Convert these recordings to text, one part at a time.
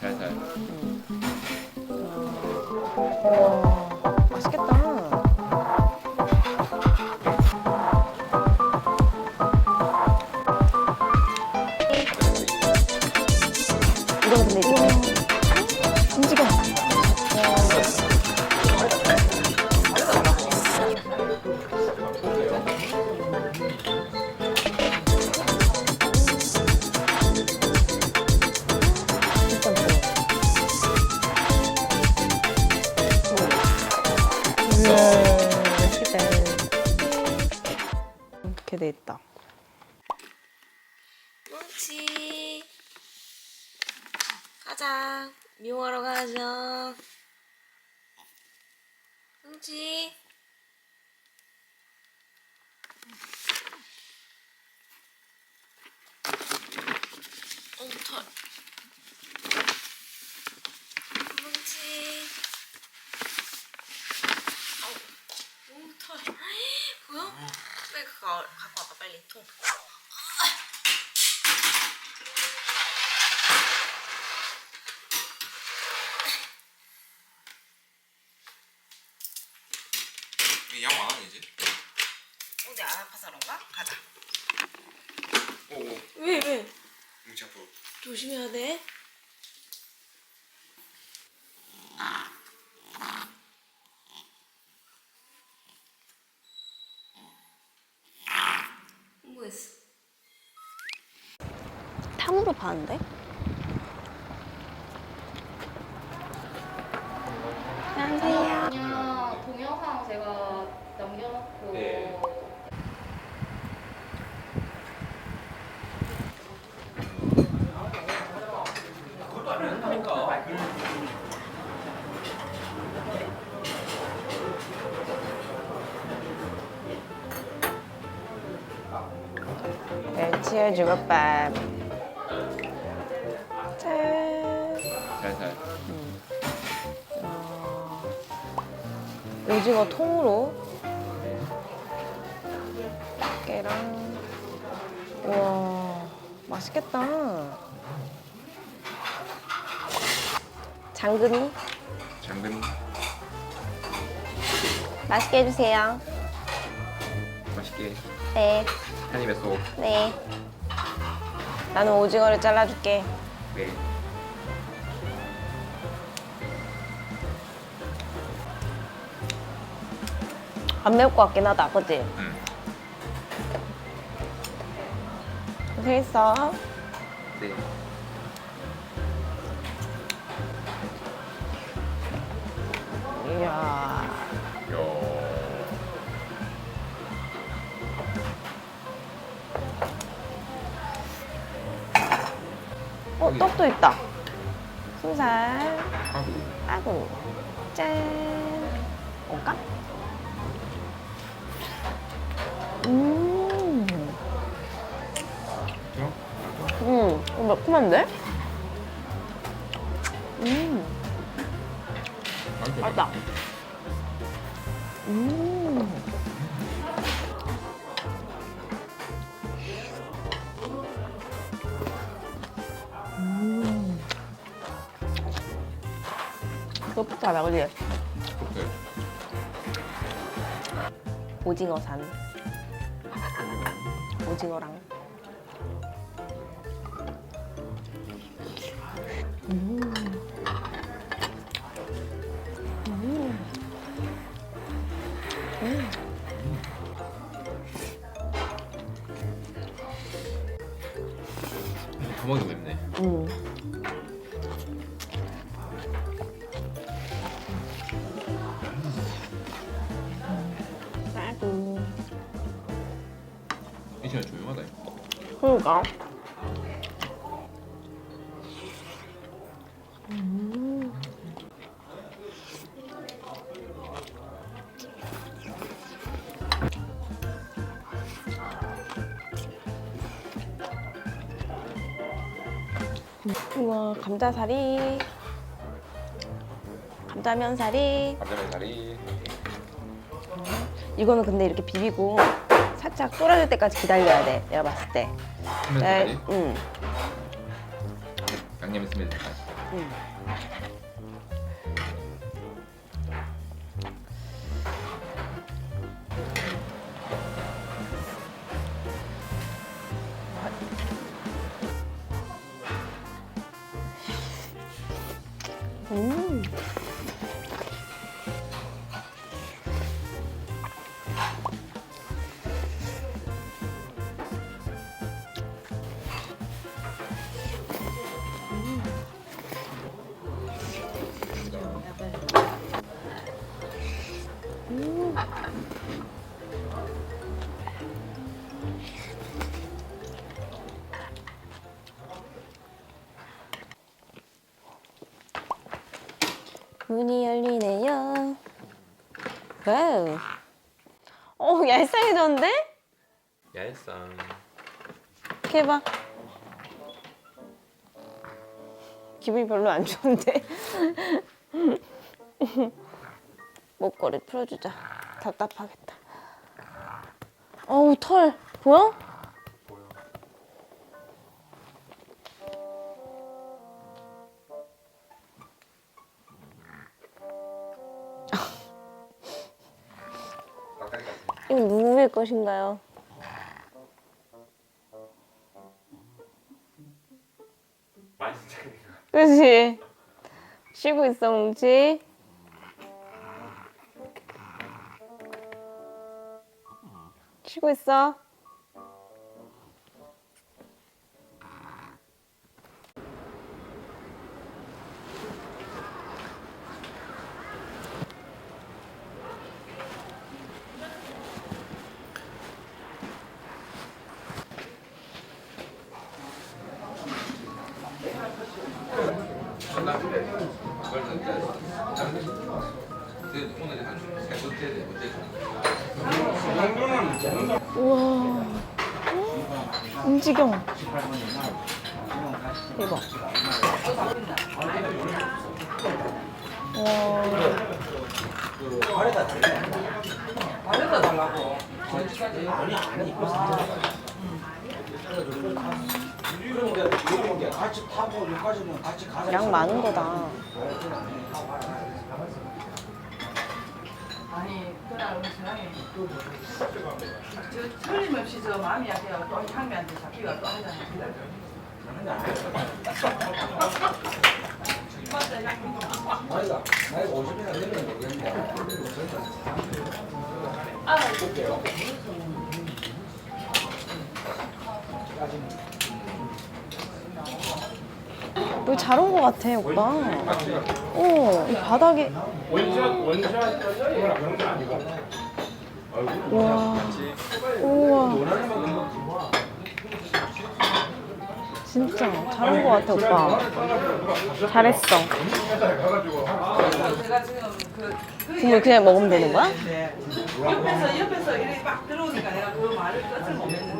살살. 와, 맛 이렇게 돼 있다. 뭉치 가자. 미용하러 가자 뭉치 엉털? 빨리 그거 갖고 와봐 빨리 통 양안 하네 이제. 어디 안 아파서 그런가? 가자. 오오. 왜 왜? 뭉치 앞으로. 조심해야 돼. 파는데? 안녕하세요. 그냥 동영상 제가 남겨놓고 네. 멸치알 주먹밥. 오징어 통으로. 깨랑. 우와, 맛있겠다. 장금이 장금 맛있게 해주세요. 맛있게 네, 한 입에 쏙. 네. 나는 오징어를 잘라줄게. 네. 안 매울 것 같긴 하다, 그치? 응. 고생했어. 네. 이야. 요. 어, 떡도 있다. 순살. 하고. 아구. 짠. 먹을까? 매콤한데? 음. 맛있다. 음. 음. 소프트하다, 그지? 오징어산. 오징어랑. 더 먹이 맵네. 음. 아구. 이 시간 조용하다. 이거. 그러니까. 우와 감자살이 감자면살이 감자면 다리. 이거는 근데 이렇게 비비고 살짝 쫄아줄 때까지 기다려야 돼 내가 봤을 때 다리. 응. 양념 스멜 다리. 음. 문이 열리네요. 와우. 어, 얄쌍해졌는데? 얄쌍. 이렇게 해봐. 기분이 별로 안 좋은데? 목걸이 풀어주자. 답답하겠다. 어우, 털. 보여? 것인가요? 그치? 쉬고 있어, 뭉치. 쉬고 있어. 움직여. 대박. 와. 같이 타고 여기까지는 같이 가서 양 많은 거다. 아니 그날 우리 신랑이 저 틀림없이 저 마음이 약해요. 또 향미한테 잡히가 또 하잖아요. 나이가 나이가 50이나 되면 모르겠는데 여기 잘온거 같아, 오빠. 어, 이 바닥에. 와. 우와. 진짜 잘온거 같아, 오빠. 잘했어. 국물 그냥 먹으면 되는 거야? 옆에서 옆에서 이렇게 막 들어오니까 내가 그 말을 끝을 못 맺는 거 지금 직장님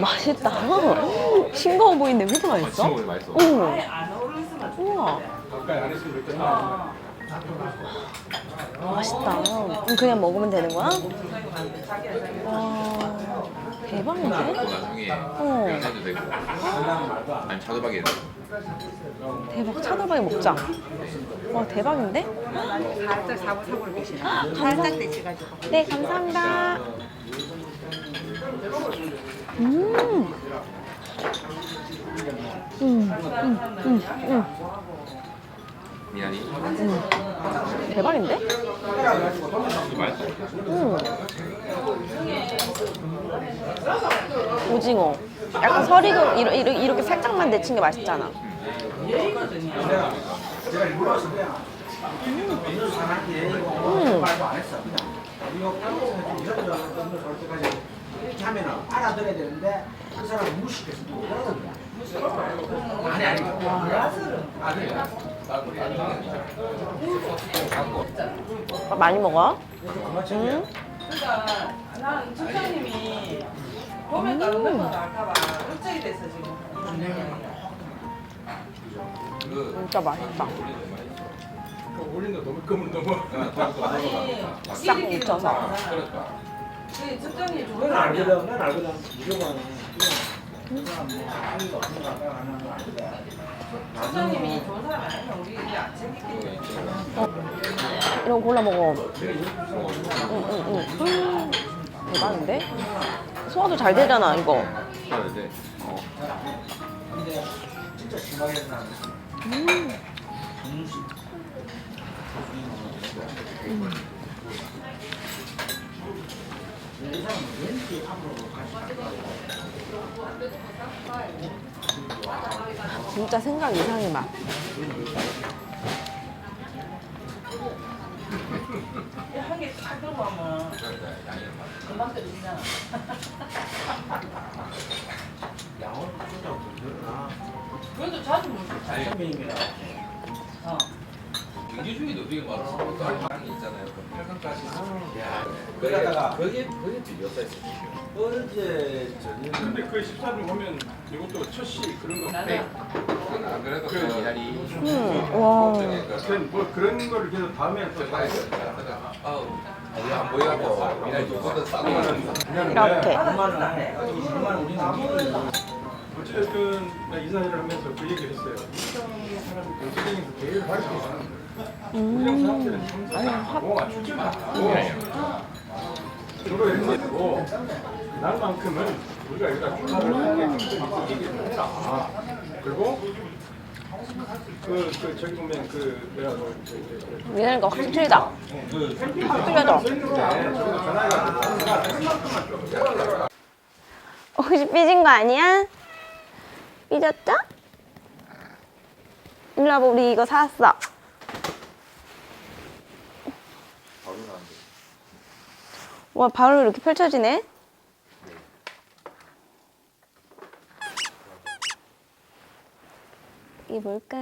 맛있다. 싱거워 보이는데 왜 이렇게 맛있어? 맛있어. 오. 아예 안 어울렸으면 우와. 어, 맛있다. 그럼 그냥 먹으면 되는 거야? 와. 대박인데? 나중에 어. 되고. 아니. 대박. 차돌박이 먹자. 와, 대박인데? 살짝 사골 사골 드시네. 살짝 데쳐가지고. 네, 감사합니다. 음. 음, 음, 음, 음. 미안이. 대박인데? 음. 오징어. 약간 설익은 이러, 이러, 이렇게 살짝만 데친 게 맛있잖아. 음. 하면은 알아들어야 되는데 그 사람은 무식해서 못 알아듣냐 아니 아니. 아니 오빠 많이 먹어? 그만 챙겨 응? 그러니까 나는 직장님이 봄에 가는 걸 알까봐 걱정이 됐어 지금. 그 진짜 맛있다. 올린 거 너무 끄면 너무. 아니 싹 뭉쳐서. 그 좋은 난 사람이야 알거든 난 알거든 무조건 그냥 그냥 뭐 하는 거 없는 거 하는 거 아닌데 사장님이 좋은 사람 아니면 우리 이제 안. 이런 거 골라 먹어. 응 응 응. 음, 대박인데? 소화도 잘 되잖아 이거. 해야 돼. 어. 진짜 생각 이상의 맛. 한개딱 들고 하면 금방 떨어지잖아. 그래도 자주 먹지. 어. 경기 중에도 되게 많아. 또 알만한 게 있잖아요. 그 팔강까지. 야, 그러다가 그게 그게 들렸어 있어. 어제 저녁에 근데 그 14를 보면 이것도 첫시 그런 거 나는 안 그래도 그 기다리. 음, 와. 그런 뭐 그런 거를 계속 다음에 또 아우. 우리 안 보이고 미나리 두번더 싸고 가는 이렇게. 어쨌든 나 이사회를 하면서 그 얘기를 했어요. 이성 사람이 경제적인 대회를 할수 있어. 축하를 하게 얘기를 해라. 그리고 그, 틀리다. 틀려져. 혹시 삐진 거 아니야? 삐졌죠? 일로 와봐, 우리 이거 사왔어. 와, 바로 이렇게 펼쳐지네? 이게 뭘까?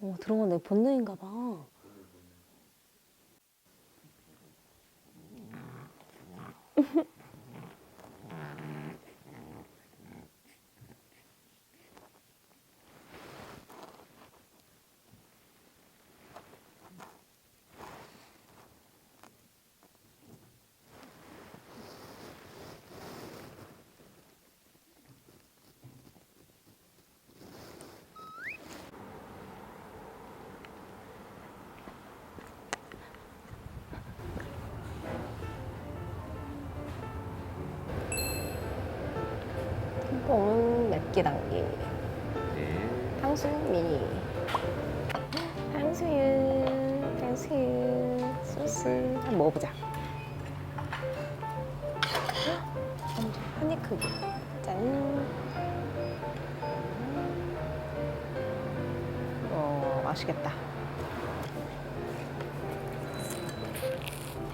오, 들어간 내 본능인가 봐. 탕수육 미니. 탕수육, 탕수육, 소스. 한번 먹어보자. 먼저 한입 크기. 짠. 어, 맛있겠다.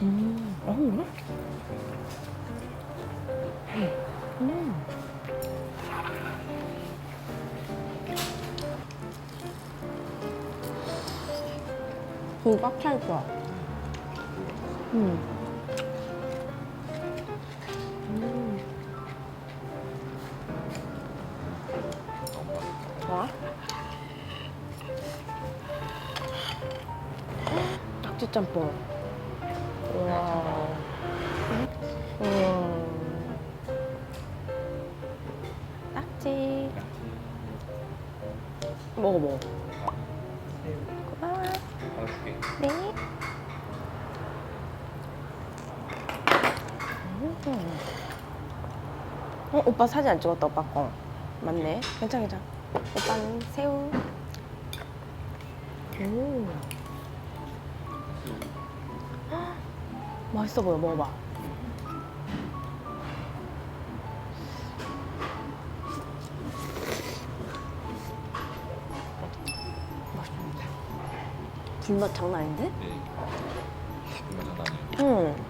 음, 어, 되게 꽉 차있어. 음. 음. 좋아? 낙지 짬뽕. 오빠 사진 안 찍었다, 오빠 거. 맞네. 괜찮아, 괜찮아. 오빠는 새우. 오. 헉, 맛있어 보여, 먹어봐. 맛있습니다. 불맛 장난 아닌데? 네. 이거 나네. 응.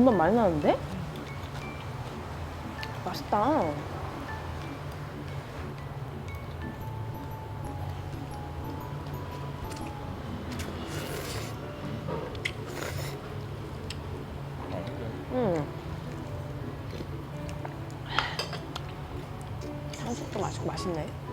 불맛 많이 나는데? 맛있다. 응. 한식도 맛있고 맛있네.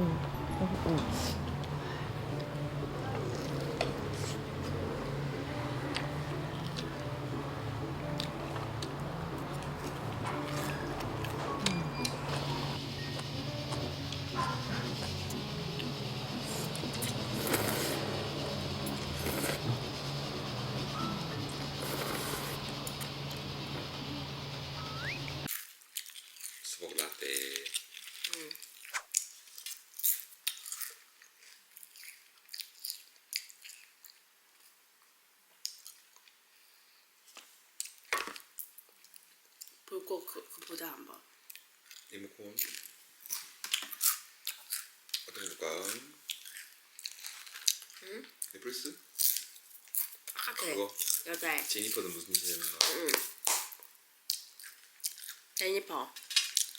수 불꽃 그, 그 보자 한번. 리모콘. 어떻게 볼까? 응? 넷플릭스? 아까 그 그거? 여자애. 제니퍼는 무슨 짓이었나? 응. 제니퍼.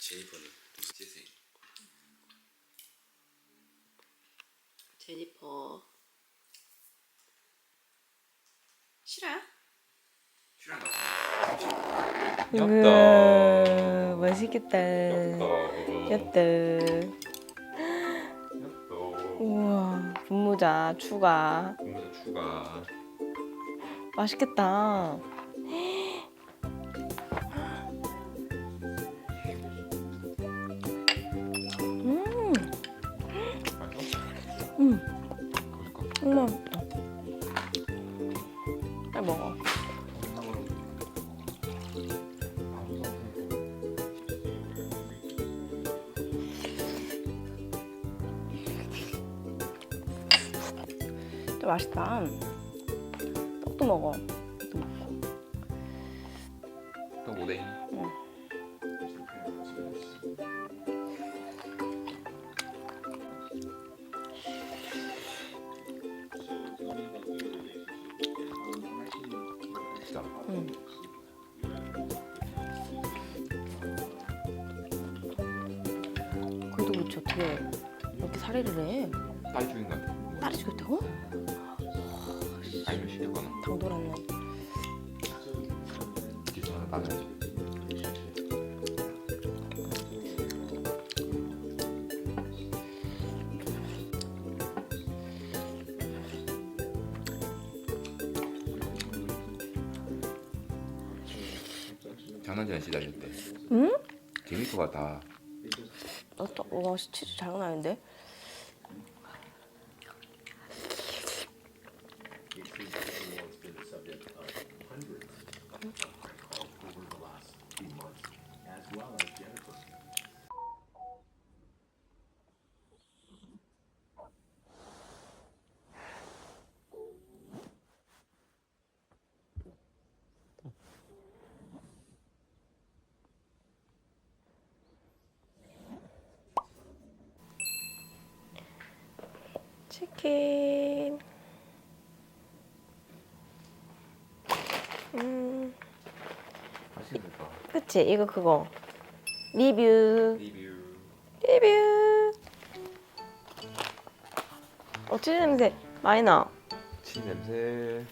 제니퍼는 무슨 재생? 제니퍼. 싫어요? 우와, 맛있겠다. 였다. 우와, 분모자 추가. 공부자 추가. 맛있겠다. 맛있다. 떡도 먹어. 떡도 먹고. 또 오뎅. 그래도 그렇지 어떻게 이렇게 살해를 해? 딸 죽인 것 같아. 죽였다고? 알면 시켰거나. 당돌았네. 기존에 따져야지. 장난질 시달릴 때. 응? 제니퍼가 다 어, 또, 와, 치즈 장난 아닌데? 치킨. 음, 맛있을까? 그치? 이거 그거. 리뷰. 리뷰. 리뷰. 어, 치즈 냄새 많이 나. 치 냄새.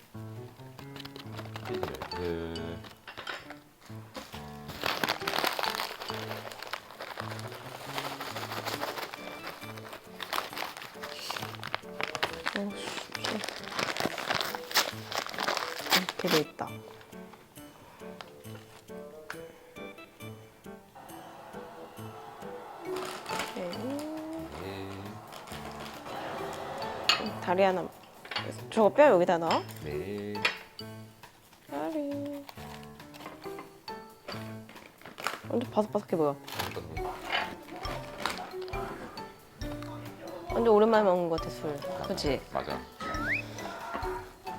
치즈 냄새. 어, 씨. 이렇게 돼 있다. 다리 하나. 저거 뼈 여기다 넣어? 네. 다리. 완전 바삭바삭해 보여. 완전 오랜만에 먹는 것 같아 술. 그렇지? 맞아.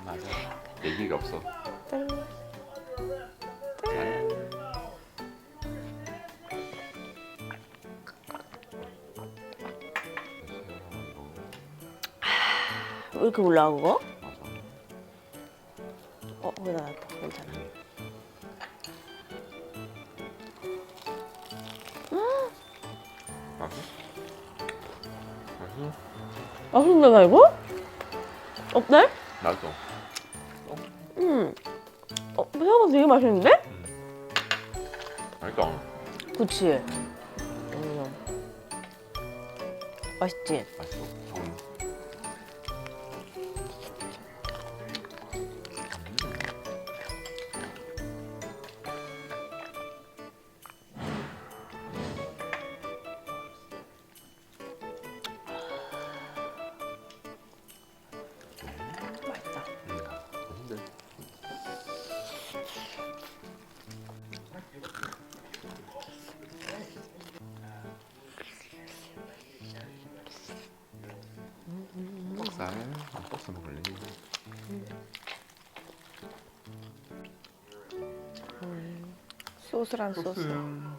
맞아. 얘기가 없어. 이렇게 올라가 그거? 어 거기다 놔둬 괜찮아 맛있네 나 이거? 어때? 맛있어. 음. 어, 생각보다 되게 맛있는데? 맛있다. 그치? 음. 맛있지? 맛있어. 아, 뻑살 먹을래. 소스란 소스. 음.